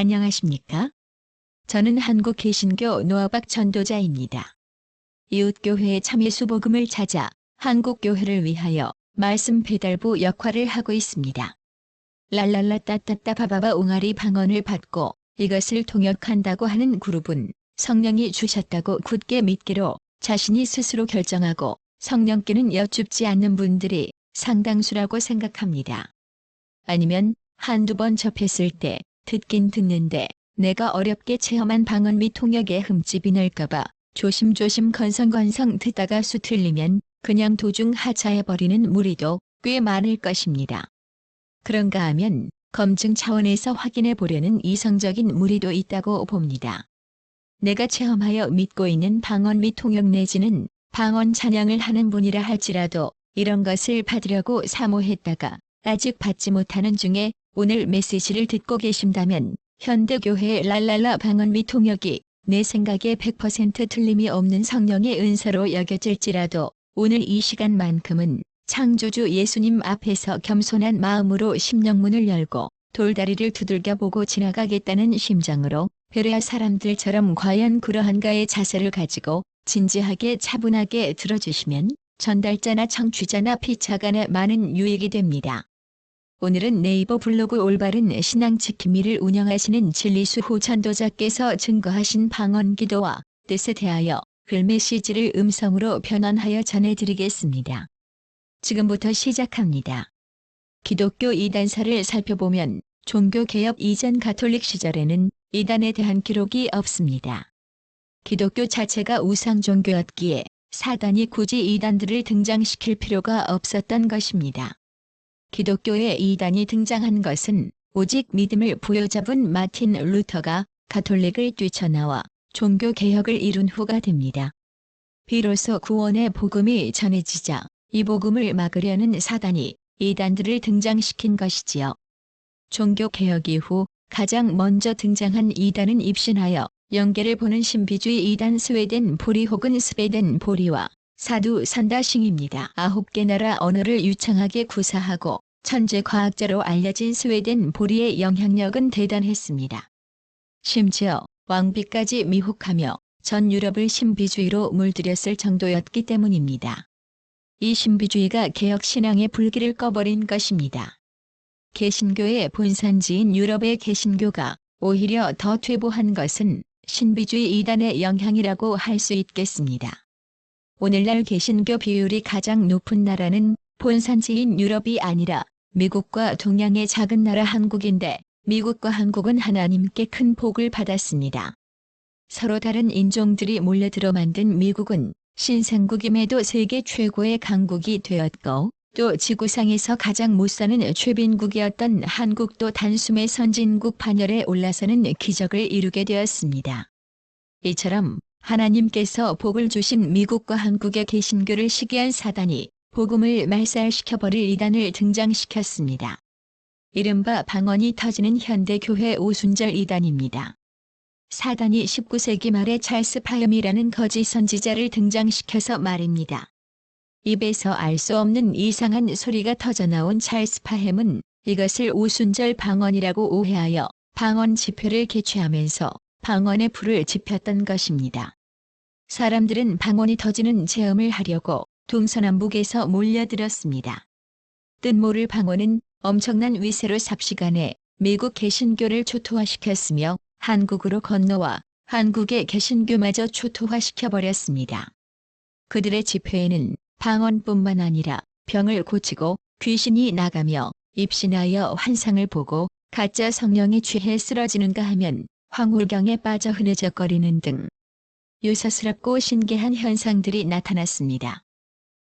안녕하십니까? 저는 한국 개신교 노아박 전도자입니다. 이웃교회의 참예수복음을 찾아 한국교회를 위하여 말씀 배달부 역할을 하고 있습니다. 랄랄라 따따따 바바바 옹알이 방언을 받고 이것을 통역한다고 하는 그룹은 성령이 주셨다고 굳게 믿기로 자신이 스스로 결정하고 성령께는 여쭙지 않는 분들이 상당수라고 생각합니다. 아니면 한두 번 접했을 때 듣긴 듣는데 내가 어렵게 체험한 방언 및 통역에 흠집이 날까봐 조심조심 건성건성 듣다가 수 틀리면 그냥 도중 하차해버리는 무리도 꽤 많을 것입니다. 그런가 하면 검증 차원에서 확인해 보려는 이성적인 무리도 있다고 봅니다. 내가 체험하여 믿고 있는 방언 및 통역 내지는 방언 찬양을 하는 분이라 할지라도 이런 것을 받으려고 사모했다가 아직 받지 못하는 중에 오늘 메시지를 듣고 계신다면 현대교회의 랄랄라 방언 및 통역이 내 생각에 100% 틀림이 없는 성령의 은사로 여겨질지라도 오늘 이 시간만큼은 창조주 예수님 앞에서 겸손한 마음으로 심령문을 열고 돌다리를 두들겨 보고 지나가겠다는 심정으로 베레아 사람들처럼 과연 그러한가의 자세를 가지고 진지하게 차분하게 들어주시면 전달자나 청취자나 피차간에 많은 유익이 됩니다. 오늘은 네이버 블로그 올바른 신앙 지킴이를 운영하시는 진리수 호전도자께서 증거하신 방언 기도와 뜻에 대하여 글 메시지를 음성으로 변환하여 전해드리겠습니다. 지금부터 시작합니다. 기독교 이단사를 살펴보면 종교개혁 이전 가톨릭 시절에는 이단에 대한 기록이 없습니다. 기독교 자체가 우상 종교였기에 사단이 굳이 이단들을 등장시킬 필요가 없었던 것입니다. 기독교에 이단이 등장한 것은 오직 믿음을 부여잡은 마틴 루터가 가톨릭을 뛰쳐나와 종교 개혁을 이룬 후가 됩니다. 비로소 구원의 복음이 전해지자 이 복음을 막으려는 사단이 이단들을 등장시킨 것이지요. 종교 개혁 이후 가장 먼저 등장한 이단은 입신하여 연계를 보는 신비주의 이단 스웨덴 보리 혹은 스웨덴 보리와 사두 산다싱입니다. 아홉 개 나라 언어를 유창하게 구사하고 천재 과학자로 알려진 스웨덴 보리의 영향력은 대단했습니다. 심지어 왕비까지 미혹하며 전 유럽을 신비주의로 물들였을 정도였기 때문입니다. 이 신비주의가 개혁 신앙의 불길을 꺼버린 것입니다. 개신교의 본산지인 유럽의 개신교가 오히려 더 퇴보한 것은 신비주의 이단의 영향이라고 할 수 있겠습니다. 오늘날 개신교 비율이 가장 높은 나라는 본산지인 유럽이 아니라 미국과 동양의 작은 나라 한국인데 미국과 한국은 하나님께 큰 복을 받았습니다. 서로 다른 인종들이 몰려들어 만든 미국은 신생국임에도 세계 최고의 강국이 되었고 또 지구상에서 가장 못사는 최빈국이었던 한국도 단숨에 선진국 반열에 올라서는 기적을 이루게 되었습니다. 이처럼 하나님께서 복을 주신 미국과 한국의 개신교를 시기한 사단이 복음을 말살시켜버릴 이단을 등장시켰습니다. 이른바 방언이 터지는 현대교회 오순절 이단입니다. 사단이 19세기 말에 찰스 파염이라는 거짓 선지자를 등장시켜서 말입니다. 입에서 알 수 없는 이상한 소리가 터져나온 찰스 파햄은 이것을 오순절 방언이라고 오해하여 방언 집회를 개최하면서 방언의 불을 지폈던 것입니다. 사람들은 방언이 터지는 체험을 하려고 동서남북에서 몰려들었습니다. 뜻모를 방언은 엄청난 위세로 삽시간에 미국 개신교를 초토화시켰으며 한국으로 건너와 한국의 개신교마저 초토화시켜버렸습니다. 그들의 집회에는 방언뿐만 아니라 병을 고치고 귀신이 나가며 입신하여 환상을 보고 가짜 성령에 취해 쓰러지는가 하면 황홀경에 빠져 흐느적거리는 등 유사스럽고 신기한 현상들이 나타났습니다.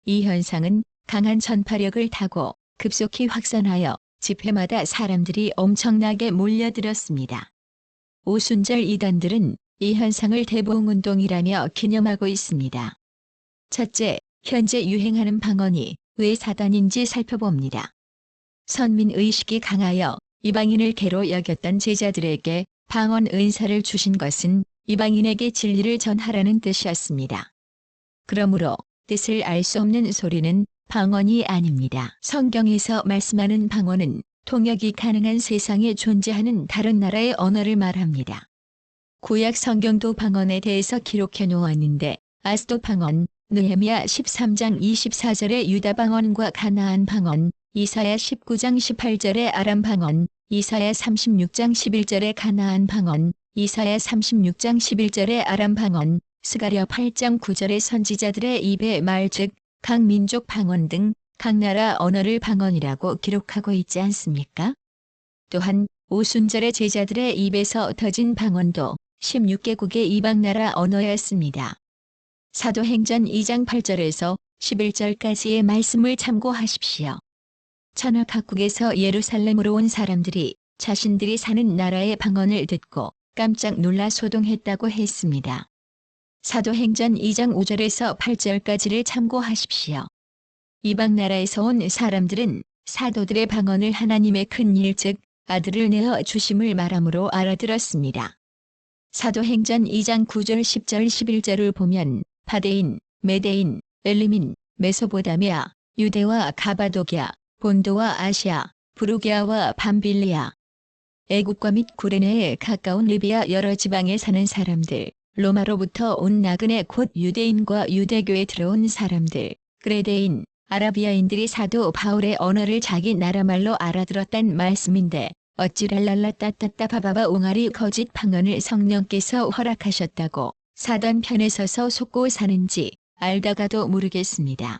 이 현상은 강한 전파력을 타고 급속히 확산하여 집회마다 사람들이 엄청나게 몰려들었습니다. 오순절 이단들은 이 현상을 대봉운동이라며 기념하고 있습니다. 첫째, 현재 유행하는 방언이 왜 사단인지 살펴봅니다. 선민의식이 강하여 이방인을 개로 여겼던 제자들에게 방언 은사를 주신 것은 이방인에게 진리를 전하라는 뜻이었습니다. 그러므로 뜻을 알 수 없는 소리는 방언이 아닙니다. 성경에서 말씀하는 방언은 통역이 가능한 세상에 존재하는 다른 나라의 언어를 말합니다. 구약 성경도 방언에 대해서 기록해 놓았는데 아스도 방언, 느헤미야 13장 24절의 유다 방언과 가나안 방언, 이사야 19장 18절의 아람 방언, 이사야 36장 11절의 가나안 방언, 이사야 36장 11절의 아람 방언, 스가랴 8장 9절의 선지자들의 입의 말즉 각 민족 방언 등 각 나라 언어를 방언이라고 기록하고 있지 않습니까? 또한 오순절의 제자들의 입에서 터진 방언도 16개국의 이방 나라 언어였습니다. 사도행전 2장 8절에서 11절까지의 말씀을 참고하십시오. 천하 각국에서 예루살렘으로 온 사람들이 자신들이 사는 나라의 방언을 듣고 깜짝 놀라 소동했다고 했습니다. 사도행전 2장 5절에서 8절까지를 참고하십시오. 이방 나라에서 온 사람들은 사도들의 방언을 하나님의 큰 일 즉 아들을 내어 주심을 말함으로 알아들었습니다. 사도행전 2장 9절 10절 11절을 보면 바데인, 메데인, 엘리민, 메소보다미아, 유대와 가바도기아, 본도와 아시아, 부르기아와 밤빌리아, 애국과 및 구레네에 가까운 리비아 여러 지방에 사는 사람들, 로마로부터 온 나그네 곧 유대인과 유대교에 들어온 사람들, 그레데인, 아라비아인들이 사도 바울의 언어를 자기 나라 말로 알아들었단 말씀인데 어찌 랄랄라 따따따 바바바 옹알이 거짓 방언을 성령께서 허락하셨다고 사단 편에 서서 속고 사는지 알다가도 모르겠습니다.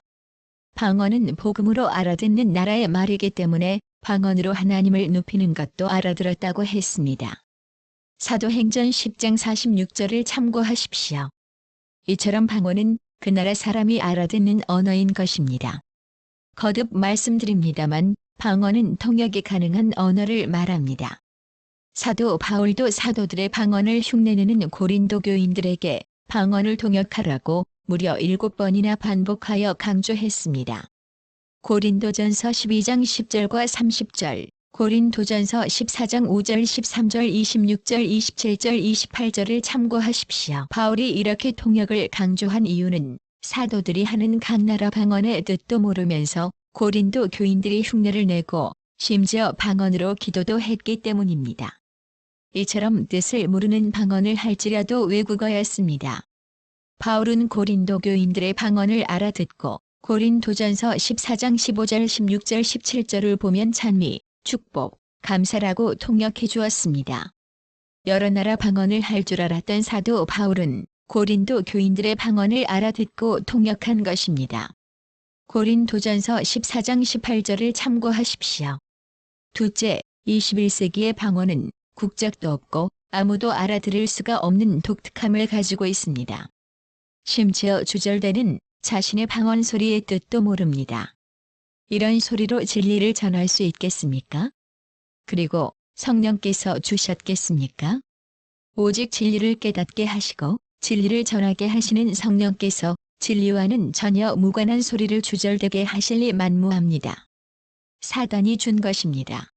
방언은 복음으로 알아듣는 나라의 말이기 때문에 방언으로 하나님을 높이는 것도 알아들었다고 했습니다. 사도행전 10장 46절을 참고하십시오. 이처럼 방언은 그 나라 사람이 알아듣는 언어인 것입니다. 거듭 말씀드립니다만 방언은 통역이 가능한 언어를 말합니다. 사도 바울도 사도들의 방언을 흉내내는 고린도 교인들에게 방언을 통역하라고 무려 7번이나 반복하여 강조했습니다. 고린도전서 12장 10절과 30절, 고린도전서 14장 5절 13절 26절 27절 28절을 참고하십시오. 바울이 이렇게 통역을 강조한 이유는 사도들이 하는 각 나라 방언의 뜻도 모르면서 고린도 교인들이 흉내를 내고 심지어 방언으로 기도도 했기 때문입니다. 이처럼 뜻을 모르는 방언을 할지라도 외국어였습니다. 바울은 고린도 교인들의 방언을 알아듣고 고린도전서 14장 15절 16절 17절을 보면 찬미, 축복, 감사라고 통역해 주었습니다. 여러 나라 방언을 할 줄 알았던 사도 바울은 고린도 교인들의 방언을 알아듣고 통역한 것입니다. 고린도전서 14장 18절을 참고하십시오. 둘째, 21세기의 방언은 국적도 없고 아무도 알아들을 수가 없는 독특함을 가지고 있습니다. 심지어 주절되는 자신의 방언 소리의 뜻도 모릅니다. 이런 소리로 진리를 전할 수 있겠습니까? 그리고 성령께서 주셨겠습니까? 오직 진리를 깨닫게 하시고 진리를 전하게 하시는 성령께서 진리와는 전혀 무관한 소리를 주절되게 하실 리 만무합니다. 사단이 준 것입니다.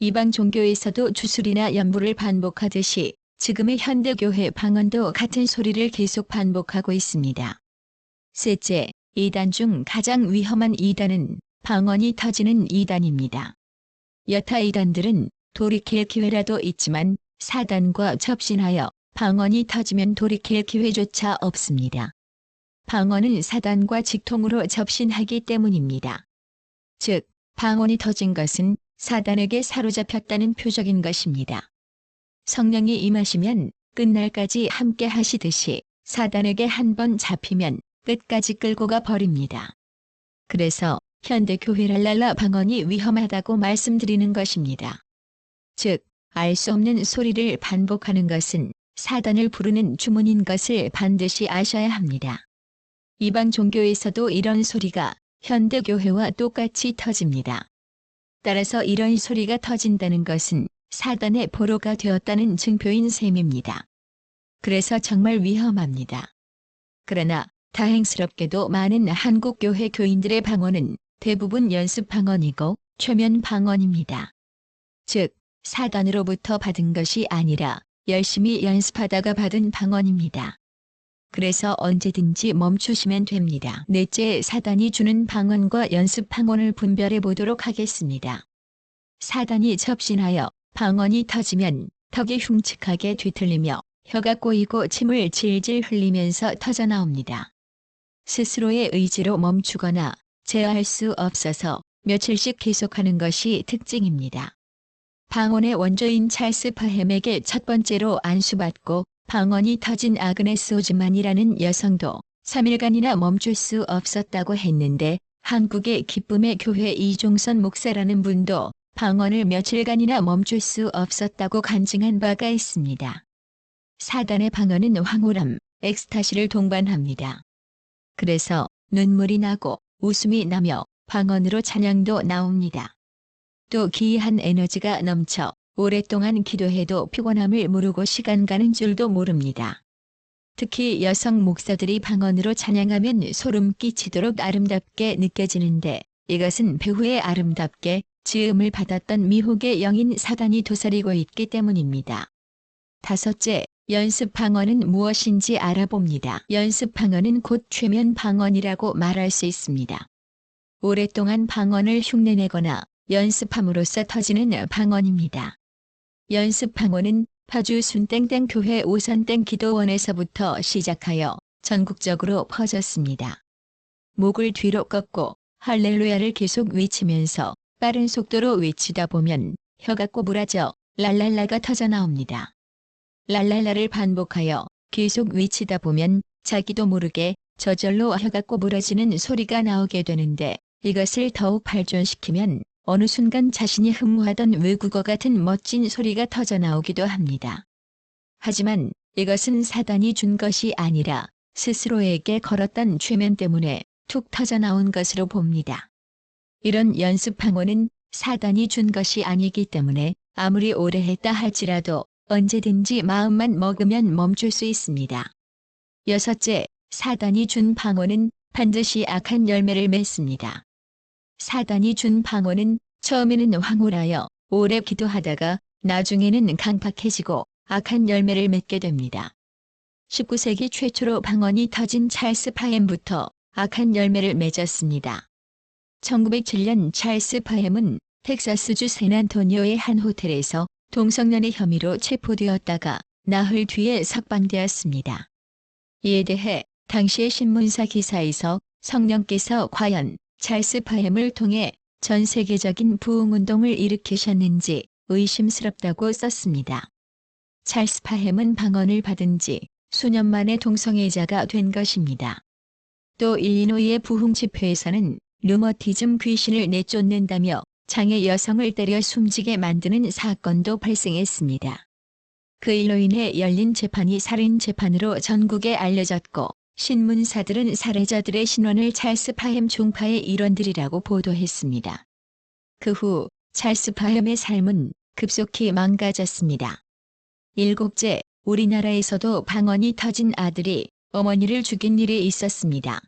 이방 종교에서도 주술이나 연부를 반복하듯이 지금의 현대교회 방언도 같은 소리를 계속 반복하고 있습니다. 셋째, 이단 중 가장 위험한 이단은 방언이 터지는 이단입니다. 여타 이단들은 돌이킬 기회라도 있지만 사단과 접신하여 방언이 터지면 돌이킬 기회조차 없습니다. 방언은 사단과 직통으로 접신하기 때문입니다. 즉, 방언이 터진 것은 사단에게 사로잡혔다는 표적인 것입니다. 성령이 임하시면 끝날까지 함께 하시듯이 사단에게 한 번 잡히면 끝까지 끌고 가 버립니다. 그래서 현대 교회 랄랄라 방언이 위험하다고 말씀드리는 것입니다. 즉, 알 수 없는 소리를 반복하는 것은 사단을 부르는 주문인 것을 반드시 아셔야 합니다. 이방 종교에서도 이런 소리가 현대 교회와 똑같이 터집니다. 따라서 이런 소리가 터진다는 것은 사단의 보로가 되었다는 증표인 셈입니다. 그래서 정말 위험합니다. 그러나 다행스럽게도 많은 한국 교회 교인들의 방언은 대부분 연습 방언이고 최면 방언입니다. 즉, 사단으로부터 받은 것이 아니라 열심히 연습하다가 받은 방언입니다. 그래서 언제든지 멈추시면 됩니다. 넷째, 사단이 주는 방언과 연습 방언을 분별해 보도록 하겠습니다. 사단이 접신하여 방언이 터지면 턱이 흉측하게 뒤틀리며 혀가 꼬이고 침을 질질 흘리면서 터져나옵니다. 스스로의 의지로 멈추거나 제어할 수 없어서 며칠씩 계속하는 것이 특징입니다. 방언의 원조인 찰스 파햄에게 첫 번째로 안수받고 방언이 터진 아그네스 오즈만이라는 여성도 3일간이나 멈출 수 없었다고 했는데 한국의 기쁨의 교회 이종선 목사라는 분도 방언을 며칠간이나 멈출 수 없었다고 간증한 바가 있습니다. 사단의 방언은 황홀함, 엑스타시를 동반합니다. 그래서 눈물이 나고 웃음이 나며 방언으로 찬양도 나옵니다. 또 기이한 에너지가 넘쳐 오랫동안 기도해도 피곤함을 모르고 시간 가는 줄도 모릅니다. 특히 여성 목사들이 방언으로 찬양하면 소름 끼치도록 아름답게 느껴지는데 이것은 배후의 아름답게 지음을 받았던 미혹의 영인 사단이 도사리고 있기 때문입니다. 다섯째, 연습 방언은 무엇인지 알아봅니다. 연습 방언은 곧 최면 방언이라고 말할 수 있습니다. 오랫동안 방언을 흉내내거나 연습함으로써 터지는 방언입니다. 연습 방언은 파주 순땡땡 교회 오산땡 기도원에서부터 시작하여 전국적으로 퍼졌습니다. 목을 뒤로 꺾고 할렐루야를 계속 외치면서 빠른 속도로 외치다 보면 혀가 꼬부라져 랄랄라가 터져 나옵니다. 랄랄라를 반복하여 계속 외치다 보면 자기도 모르게 저절로 혀가 꼬부러지는 소리가 나오게 되는데 이것을 더욱 발전시키면 어느 순간 자신이 흠모하던 외국어 같은 멋진 소리가 터져 나오기도 합니다. 하지만 이것은 사단이 준 것이 아니라 스스로에게 걸었던 최면 때문에 툭 터져 나온 것으로 봅니다. 이런 연습 방언은 사단이 준 것이 아니기 때문에 아무리 오래 했다 할지라도 언제든지 마음만 먹으면 멈출 수 있습니다. 여섯째, 사단이 준 방언은 반드시 악한 열매를 맺습니다. 사단이 준 방언은 처음에는 황홀하여 오래 기도하다가 나중에는 강팍해지고 악한 열매를 맺게 됩니다. 19세기 최초로 방언이 터진 찰스 파햄부터 악한 열매를 맺었습니다. 1907년 찰스 파햄은 텍사스주 샌안토니오의 한 호텔에서 동성연애 혐의로 체포되었다가 나흘 뒤에 석방되었습니다. 이에 대해 당시의 신문사 기사에서 성령께서 과연 찰스 파햄을 통해 전 세계적인 부흥운동을 일으키셨는지 의심스럽다고 썼습니다. 찰스 파햄은 방언을 받은 지 수년 만에 동성애자가 된 것입니다. 또 일리노이의 부흥 집회에서는 류머티즘 귀신을 내쫓는다며 장애 여성을 때려 숨지게 만드는 사건도 발생했습니다. 그 일로 인해 열린 재판이 살인 재판으로 전국에 알려졌고 신문사들은 살해자들의 신원을 찰스 파햄 종파의 일원들이라고 보도했습니다. 그 후 찰스 파햄의 삶은 급속히 망가졌습니다. 일곱째, 우리나라에서도 방언이 터진 아들이 어머니를 죽인 일이 있었습니다.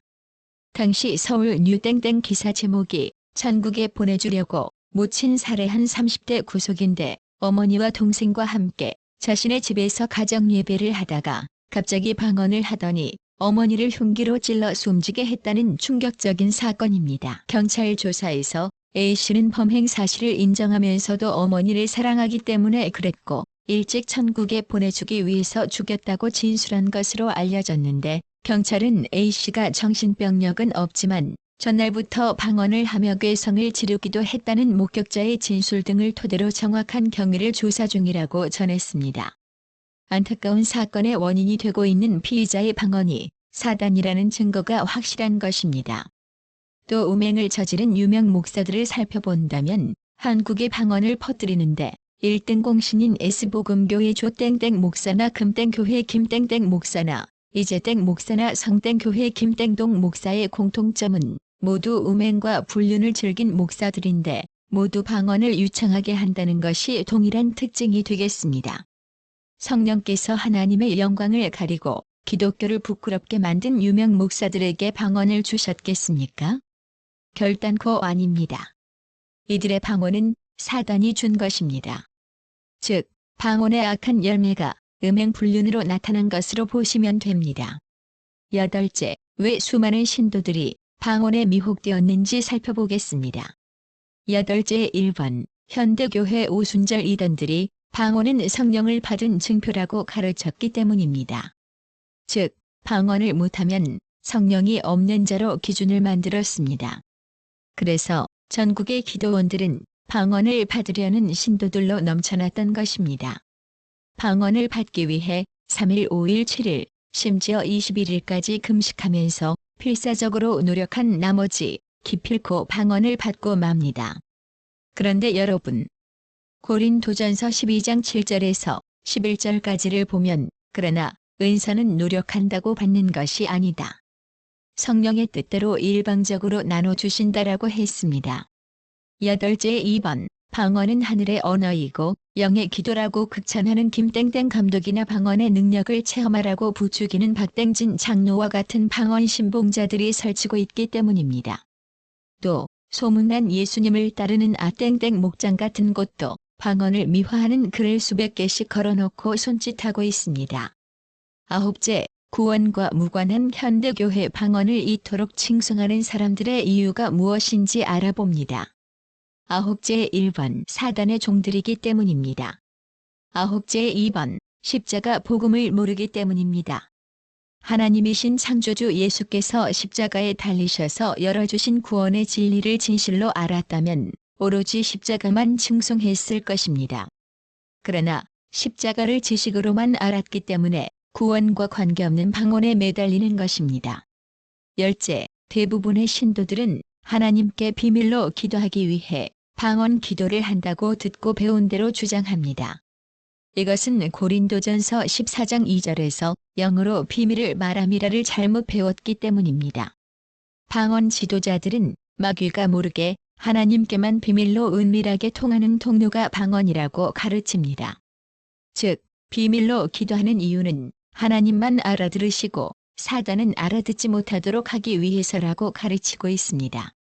당시 서울 뉴땡땡 기사 제목이 전국에 보내주려고 모친 살해한 30대 구속인데 어머니와 동생과 함께 자신의 집에서 가정 예배를 하다가 갑자기 방언을 하더니 어머니를 흉기로 찔러 숨지게 했다는 충격적인 사건입니다. 경찰 조사에서 A씨는 범행 사실을 인정하면서도 어머니를 사랑하기 때문에 그랬고 일찍 천국에 보내주기 위해서 죽였다고 진술한 것으로 알려졌는데 경찰은 A씨가 정신병력은 없지만 전날부터 방언을 하며 괴성을 지르기도 했다는 목격자의 진술 등을 토대로 정확한 경위를 조사 중이라고 전했습니다. 안타까운 사건의 원인이 되고 있는 피의자의 방언이 사단이라는 증거가 확실한 것입니다. 또 음행을 저지른 유명 목사들을 살펴본다면 한국의 방언을 퍼뜨리는데 1등 공신인 S복음교회 조땡땡 목사나 금땡교회 김땡땡 목사나 이재땡 목사나 성땡교회 김땡동 목사의 공통점은 모두 음행과 불륜을 즐긴 목사들인데 모두 방언을 유창하게 한다는 것이 동일한 특징이 되겠습니다. 성령께서 하나님의 영광을 가리고 기독교를 부끄럽게 만든 유명 목사들에게 방언을 주셨겠습니까? 결단코 아닙니다. 이들의 방언은 사단이 준 것입니다. 즉, 방언의 악한 열매가 음행 불륜으로 나타난 것으로 보시면 됩니다. 여덟째, 왜 수많은 신도들이 방언에 미혹되었는지 살펴보겠습니다. 여덟째 1번, 현대교회 오순절 이단들이 방언은 성령을 받은 증표라고 가르쳤기 때문입니다. 즉, 방언을 못하면 성령이 없는 자로 기준을 만들었습니다. 그래서 전국의 기도원들은 방언을 받으려는 신도들로 넘쳐났던 것입니다. 방언을 받기 위해 3일, 5일, 7일, 심지어 21일까지 금식하면서 필사적으로 노력한 나머지 기필코 방언을 받고 맙니다. 그런데 여러분, 고린도전서 12장 7절에서 11절까지를 보면 그러나 은사는 노력한다고 받는 것이 아니다. 성령의 뜻대로 일방적으로 나눠주신다라고 했습니다. 여덟째 2번 방언은 하늘의 언어이고 영의 기도라고 극찬하는 김땡땡 감독이나 방언의 능력을 체험하라고 부추기는 박땡진 장로와 같은 방언 신봉자들이 설치고 있기 때문입니다. 또 소문난 예수님을 따르는 아땡땡 목장 같은 곳도 방언을 미화하는 글을 수백 개씩 걸어놓고 손짓하고 있습니다. 아홉째, 구원과 무관한 현대교회 방언을 이토록 칭송하는 사람들의 이유가 무엇인지 알아봅니다. 아홉째 1번 사단의 종들이기 때문입니다. 아홉째 2번 십자가 복음을 모르기 때문입니다. 하나님이신 창조주 예수께서 십자가에 달리셔서 열어주신 구원의 진리를 진실로 알았다면 오로지 십자가만 칭송했을 것입니다. 그러나 십자가를 지식으로만 알았기 때문에 구원과 관계없는 방언에 매달리는 것입니다. 열째, 대부분의 신도들은 하나님께 비밀로 기도하기 위해 방언 기도를 한다고 듣고 배운 대로 주장합니다. 이것은 고린도전서 14장 2절에서 영어로 비밀을 말함이라를 잘못 배웠기 때문입니다. 방언 지도자들은 마귀가 모르게 하나님께만 비밀로 은밀하게 통하는 통로가 방언이라고 가르칩니다. 즉, 비밀로 기도하는 이유는 하나님만 알아들으시고 사단은 알아듣지 못하도록 하기 위해서라고 가르치고 있습니다.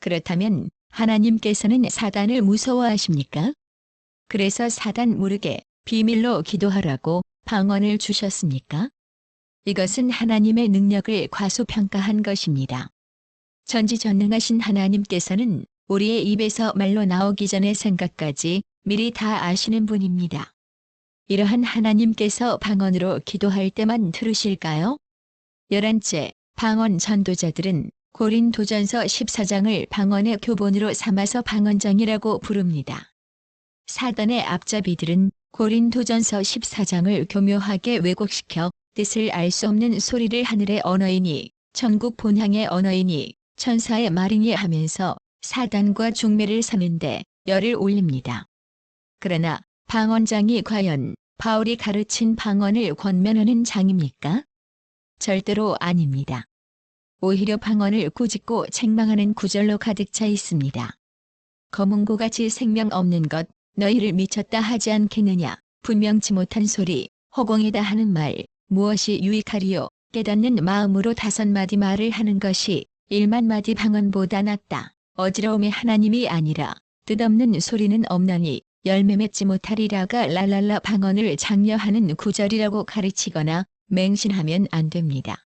그렇다면 하나님께서는 사단을 무서워하십니까? 그래서 사단 모르게 비밀로 기도하라고 방언을 주셨습니까? 이것은 하나님의 능력을 과소평가한 것입니다. 전지전능하신 하나님께서는 우리의 입에서 말로 나오기 전의 생각까지 미리 다 아시는 분입니다. 이러한 하나님께서 방언으로 기도할 때만 들으실까요? 열한째, 방언 전도자들은 고린 도전서 14장을 방언의 교본으로 삼아서 방언장이라고 부릅니다. 사단의 앞잡이들은 고린 도전서 14장을 교묘하게 왜곡시켜 뜻을 알 수 없는 소리를 하늘의 언어이니 천국 본향의 언어이니 천사의 말이니 하면서 사단과 중매를 사는데 열을 올립니다. 그러나 방언장이 과연 바울이 가르친 방언을 권면하는 장입니까? 절대로 아닙니다. 오히려 방언을 꾸짖고 책망하는 구절로 가득 차 있습니다. 검은고같이 생명 없는 것, 너희를 미쳤다 하지 않겠느냐, 분명치 못한 소리, 허공이다 하는 말, 무엇이 유익하리요, 깨닫는 마음으로 다섯 마디 말을 하는 것이 일만 마디 방언보다 낫다. 어지러움이 하나님이 아니라 뜻없는 소리는 없나니 열매 맺지 못하리라가 랄랄라 방언을 장려하는 구절이라고 가르치거나 맹신하면 안 됩니다.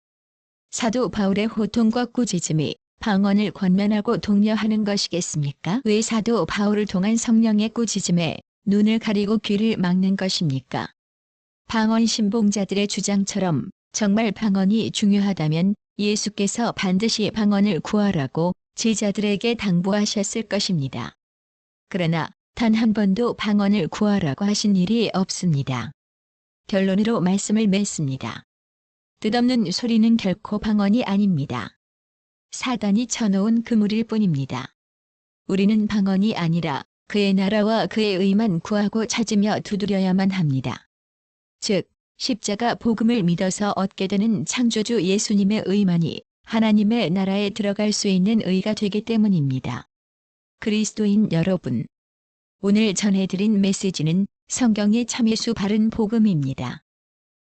사도 바울의 호통과 꾸짖음이 방언을 권면하고 독려하는 것이겠습니까? 왜 사도 바울을 통한 성령의 꾸짖음에 눈을 가리고 귀를 막는 것입니까? 방언 신봉자들의 주장처럼 정말 방언이 중요하다면 예수께서 반드시 방언을 구하라고 제자들에게 당부하셨을 것입니다. 그러나 단 한 번도 방언을 구하라고 하신 일이 없습니다. 결론으로 말씀을 맺습니다. 뜻없는 소리는 결코 방언이 아닙니다. 사단이 쳐놓은 그물일 뿐입니다. 우리는 방언이 아니라 그의 나라와 그의 의만 구하고 찾으며 두드려야만 합니다. 즉, 십자가 복음을 믿어서 얻게 되는 창조주 예수님의 의만이 하나님의 나라에 들어갈 수 있는 의가 되기 때문입니다. 그리스도인 여러분, 오늘 전해드린 메시지는 성경의 참예수 바른 복음입니다.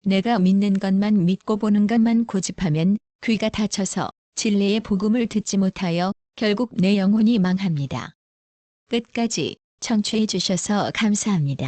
내가 믿는 것만 믿고 보는 것만 고집하면 귀가 닫혀서 진리의 복음을 듣지 못하여 결국 내 영혼이 망합니다. 끝까지 청취해 주셔서 감사합니다.